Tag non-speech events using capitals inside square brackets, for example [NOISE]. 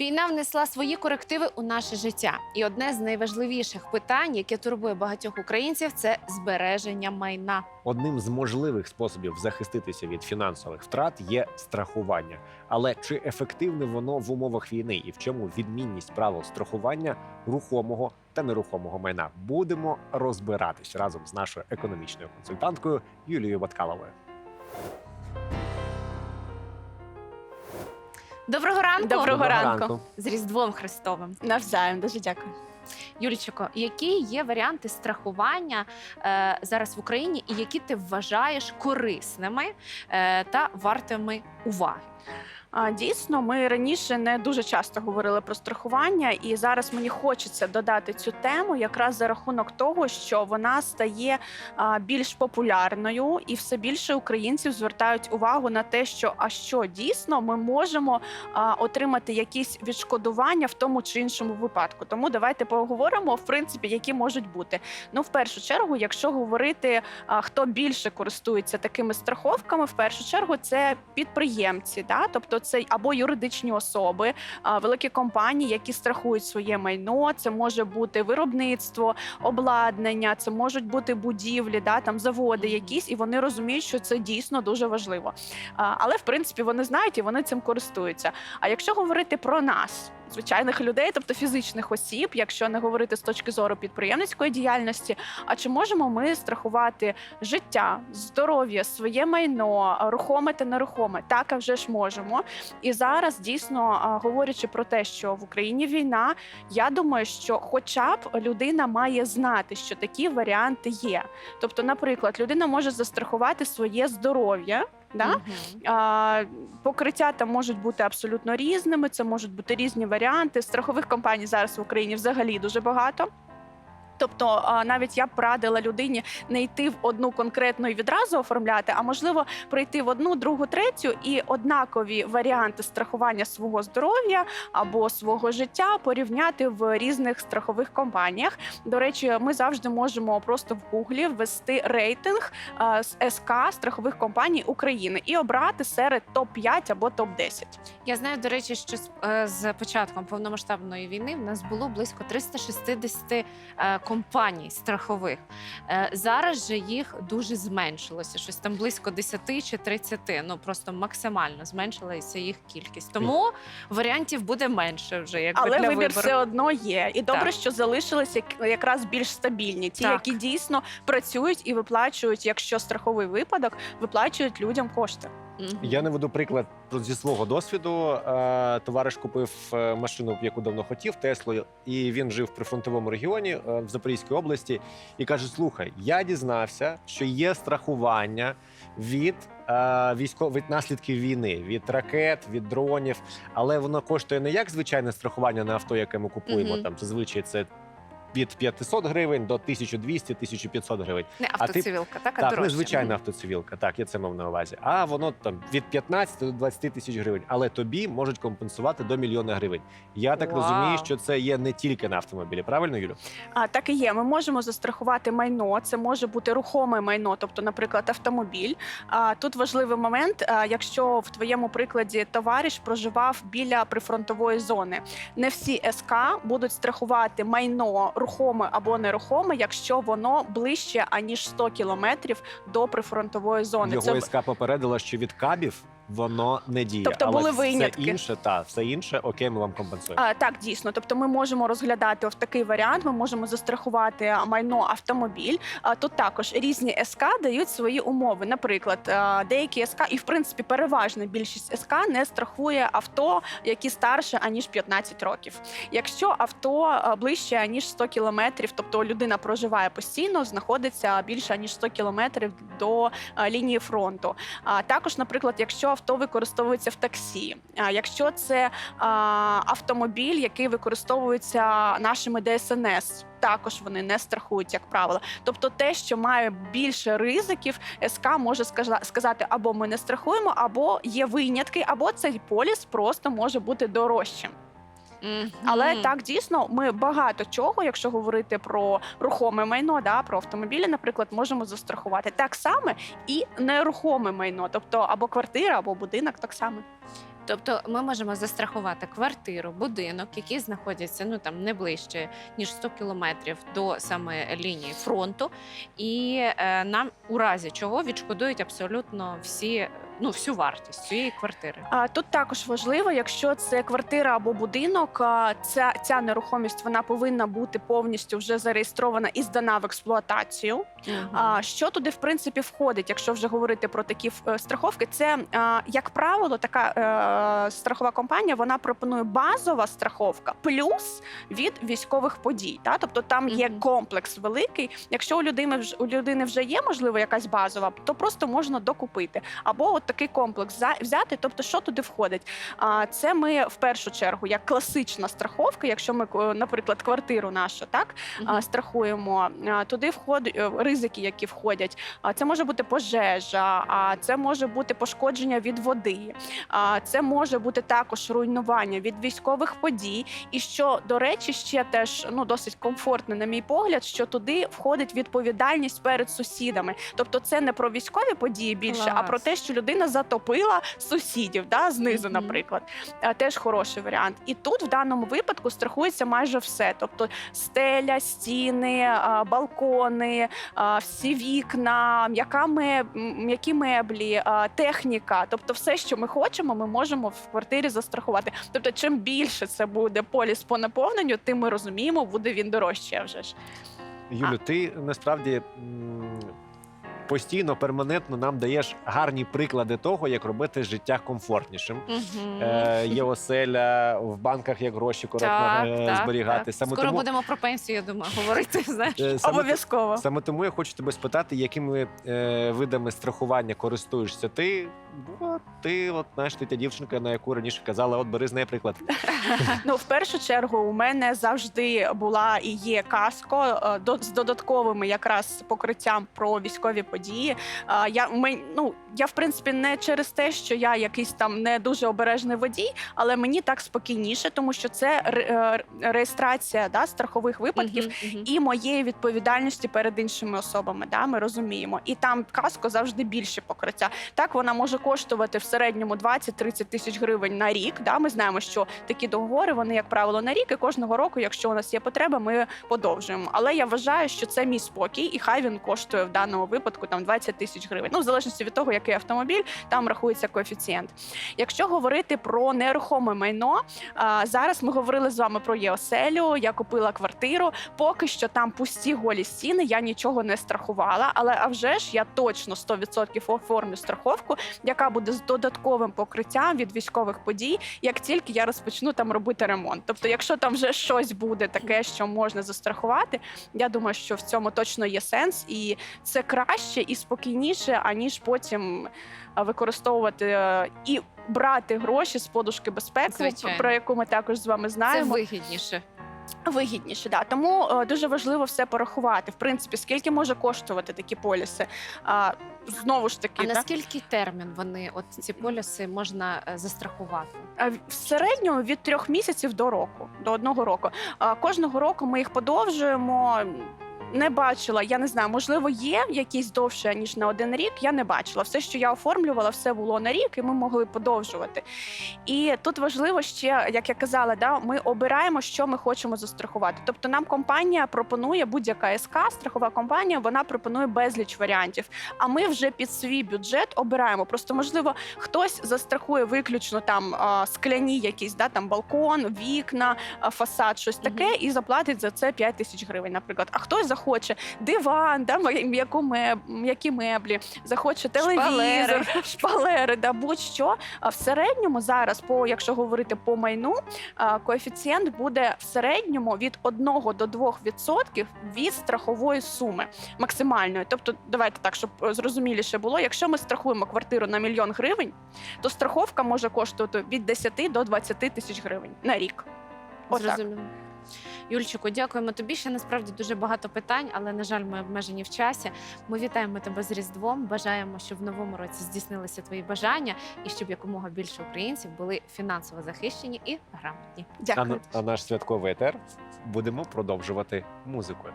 Війна внесла свої корективи у наше життя, і одне з найважливіших питань, яке турбує багатьох українців, це збереження майна. Одним з можливих способів захиститися від фінансових втрат є страхування. Але чи ефективне воно в умовах війни і в чому відмінність правил страхування рухомого та нерухомого майна? Будемо розбиратись разом з нашою економічною консультанткою Юлією Баткаловою. Доброго ранку! Доброго Доброго ранку. ранку. з Різдвом Христовим. Навзаєм, дуже дякую. Юлічко, які є варіанти страхування е, зараз в Україні, і які ти вважаєш корисними е, та вартими уваги? Дійсно, ми раніше не дуже часто говорили про страхування, і зараз мені хочеться додати цю тему якраз за рахунок того, що вона стає більш популярною, і все більше українців звертають увагу на те, що а що дійсно ми можемо отримати якісь відшкодування в тому чи іншому випадку. Тому давайте поговоримо, в принципі, які можуть бути. Ну, в першу чергу, якщо говорити, хто більше користується такими страховками, в першу чергу це підприємці, да? Тобто це або юридичні особи, великі компанії, які страхують своє майно. Це може бути виробництво, обладнання, це можуть бути будівлі, да? там заводи якісь, і вони розуміють, що це дійсно дуже важливо. Але в принципі вони знають і вони цим користуються. А якщо говорити про нас, звичайних людей, тобто фізичних осіб, якщо не говорити з точки зору підприємницької діяльності, а чи можемо ми страхувати життя, здоров'я, своє майно, рухоме та нерухоме? Так, а вже ж можемо. І зараз дійсно говорячи про те, що в Україні війна, я думаю, що хоча б людина має знати, що такі варіанти є. Тобто, наприклад, людина може застрахувати своє здоров'я. Да? Угу. А, покриття там можуть бути абсолютно різними. Це можуть бути різні варіанти. Страхових компаній зараз в Україні взагалі дуже багато. Тобто, навіть я б порадила людині не йти в одну конкретну і відразу оформляти, а можливо прийти в одну, другу, третю і однакові варіанти страхування свого здоров'я або свого життя порівняти в різних страхових компаніях. До речі, ми завжди можемо просто в гуглі ввести рейтинг з СК страхових компаній України і обрати серед топ 5 або топ 10 Я знаю, до речі, що з, е, початком повномасштабної війни в нас було близько 360 е, компаній страхових. Е, Зараз же їх дуже зменшилося. Щось там близько 10 чи 30. Ну просто максимально зменшилася їх кількість. Тому варіантів буде менше вже якби Але для вибір вибору. все одно є. І добре, Так. що залишились як- якраз більш стабільні, ті, Так. які дійсно працюють і виплачують, якщо страховий випадок, виплачують людям кошти. Я наведу приклад про- зі свого досвіду. Е, Товариш купив е, машину, яку давно хотів, Теслу, і він жив в прифронтовому регіоні е, в Запорізькій області. І каже: Слухай, я дізнався, що є страхування від військо... від наслідків війни, від ракет, від дронів, але воно коштує не як звичайне страхування на авто, яке ми купуємо. Мгм. Там зазвичай це. Від 500 гривень до 1200-1500 гривень. Не А ти- автоцивілка, так, а Так, дорожче. незвичайна Мгм. автоцивілка, так, я це мав на увазі. А воно там від 15 до 20 тисяч гривень. Але тобі можуть компенсувати до мільйона гривень. Я так Вау. розумію, що це є не тільки на автомобілі. Правильно, Юлю? А так і є. Ми можемо застрахувати майно. Це може бути рухоме майно, тобто, наприклад, автомобіль. А тут важливий момент, якщо в твоєму прикладі товариш проживав біля прифронтової зони. Не всі СК будуть страхувати майно рухоме або нерухоме, якщо воно ближче аніж 100 кілометрів до прифронтової зони. Його Це СК попередила, що від кабів воно не діє. Тобто Але були все інше, та все інше, окей, ми вам компенсуємо. А, так, дійсно. Тобто, ми можемо розглядати в такий варіант. Ми можемо застрахувати майно автомобіль. А тут також різні СК дають свої умови. Наприклад, а, деякі СК, і в принципі переважна більшість СК не страхує авто, які старше аніж 15 років. Якщо авто а, ближче аніж 100 кілометрів, тобто людина проживає постійно, знаходиться більше аніж 100 кілометрів до а, лінії фронту. А також, наприклад, якщо авто використовується в таксі, якщо це автомобіль, який використовується нашими ДСНС. Також вони не страхують, як правило. Тобто, те, що має більше ризиків, СК може сказати або ми не страхуємо, або є винятки, або цей поліс просто може бути дорожчим. Але так дійсно ми багато чого, якщо говорити про рухоме майно, да, про автомобілі, наприклад, можемо застрахувати. Так само і нерухоме майно, тобто або квартира, або будинок, так само. Тобто ми можемо застрахувати квартиру, будинок, які знаходяться ну там не ближче ніж 100 кілометрів до саме лінії фронту, і е, нам у разі чого відшкодують абсолютно всі, ну всю вартість цієї квартири. А тут також важливо, якщо це квартира або будинок, ця, ця нерухомість вона повинна бути повністю вже зареєстрована і здана в експлуатацію. А що туди в принципі входить, якщо вже говорити про такі е, страховки? Це е, як правило, така е, страхова компанія вона пропонує базова страховка плюс від військових подій. Та тобто там є комплекс великий. Якщо у людини у людини вже є можливо якась базова, то просто можна докупити або от такий комплекс взяти. Тобто, що туди входить? Це ми в першу чергу як класична страховка. Якщо ми, наприклад, квартиру нашу так страхуємо. Туди входять е, ризики, які входять. А, Це може бути пожежа, а це може бути пошкодження від води. А це може бути також руйнування від військових подій. І що до речі, ще теж ну досить комфортно, на мій погляд, що туди входить відповідальність перед сусідами. Тобто, це не про військові події більше, а про те, що людина затопила сусідів, да, знизу, Мгм. наприклад. А, Теж хороший варіант. І тут в даному випадку страхується майже все. Тобто стеля, стіни, балкони, всі вікна, м'яка м'які меблі, техніка. Тобто, все, що ми хочемо, ми можемо в квартирі застрахувати. Тобто, чим більше це буде поліс по наповненню, тим ми розуміємо, буде він дорожче вже ж. Юлю, ти насправді постійно, перманентно нам даєш гарні приклади того, як робити життя комфортнішим. Мгм. Е, є оселя в банках, як гроші коректно е, зберігати. Саме Скоро тому, будемо про пенсію, я думаю, говорити. [LAUGHS] Знаєш. е, саме, Обов'язково. саме тому я хочу тебе спитати, якими е, видами страхування користуєшся ти? Бо ти, от знаєш, ти та дівчинка, на яку раніше казала, от бери з неї приклад. [LAUGHS] Ну, в першу чергу, у мене завжди була і є каско е, до- з додатковими якраз покриттям про військові події. А, Я ми, ну я в принципі не через те, що я якийсь там не дуже обережний водій, але мені так спокійніше, тому що це ре- е, реєстрація да, страхових випадків. І моєї відповідальності перед іншими особами, да, ми розуміємо. І там каско завжди більше покриття. Так вона може коштувати в середньому 20-30 тисяч гривень на рік. Да, ми знаємо, що такі договори вони, як правило, на рік, і кожного року, якщо у нас є потреба, ми подовжуємо. Але я вважаю, що це мій спокій, і хай він коштує в даному випадку там 20 тисяч гривень. Ну, в залежності від того, який автомобіль, там рахується коефіцієнт. Якщо говорити про нерухоме майно, зараз ми говорили з вами про єоселю. Я купила квартиру. Поки що там пусті голі стіни, я нічого не страхувала. Але а вже ж я точно 100% оформлю страховку, яка буде з додатковим покриттям від військових подій, як тільки я розпочну там робити ремонт. Тобто, якщо там вже щось буде таке, що можна застрахувати, я думаю, що в цьому точно є сенс, і це краще і спокійніше, аніж потім використовувати е, і брати гроші з подушки безпеки, Звичайно. про яку ми також з вами знаємо. Це вигідніше. Вигідніше, да. Тому е, дуже важливо все порахувати. В принципі, скільки може коштувати такі поліси. А, знову ж таки, А да? наскільки термін вони, от ці поліси, можна е, застрахувати? А в середньому від трьох місяців до року, до одного року. А, Кожного року ми їх подовжуємо. Не бачила, я не знаю, можливо, є якісь довше ніж на один рік. Я не бачила. Все, що я оформлювала, все було на рік, і ми могли подовжувати. І тут важливо ще, як я казала, да, ми обираємо, що ми хочемо застрахувати. Тобто, нам компанія пропонує будь-яка СК, страхова компанія, вона пропонує безліч варіантів. А ми вже під свій бюджет обираємо. Просто можливо, хтось застрахує виключно там скляні якісь, да, там балкон, вікна, фасад, щось таке, і заплатить за це 5 тисяч гривень, наприклад. А хтось захоче диван, да, м'яку меб, м'які меблі, захоче телевізор, Шпалери. [LAUGHS] шпалери, да, будь-що. В середньому зараз, по якщо говорити по майну, коефіцієнт буде в середньому від 1 до 2 відсотків від страхової суми максимальної. Тобто, давайте так, щоб е, зрозуміліше було. Якщо ми страхуємо квартиру на мільйон гривень, то страховка може коштувати від 10 до 20 тисяч гривень на рік. Зрозуміло. Юльчику, дякуємо тобі. Ще насправді дуже багато питань, але на жаль, ми обмежені в часі. Ми вітаємо тебе з Різдвом. Бажаємо, щоб в новому році здійснилися твої бажання і щоб якомога більше українців були фінансово захищені і грамотні. Дякую. А, а наш святковий етер будемо продовжувати музикою.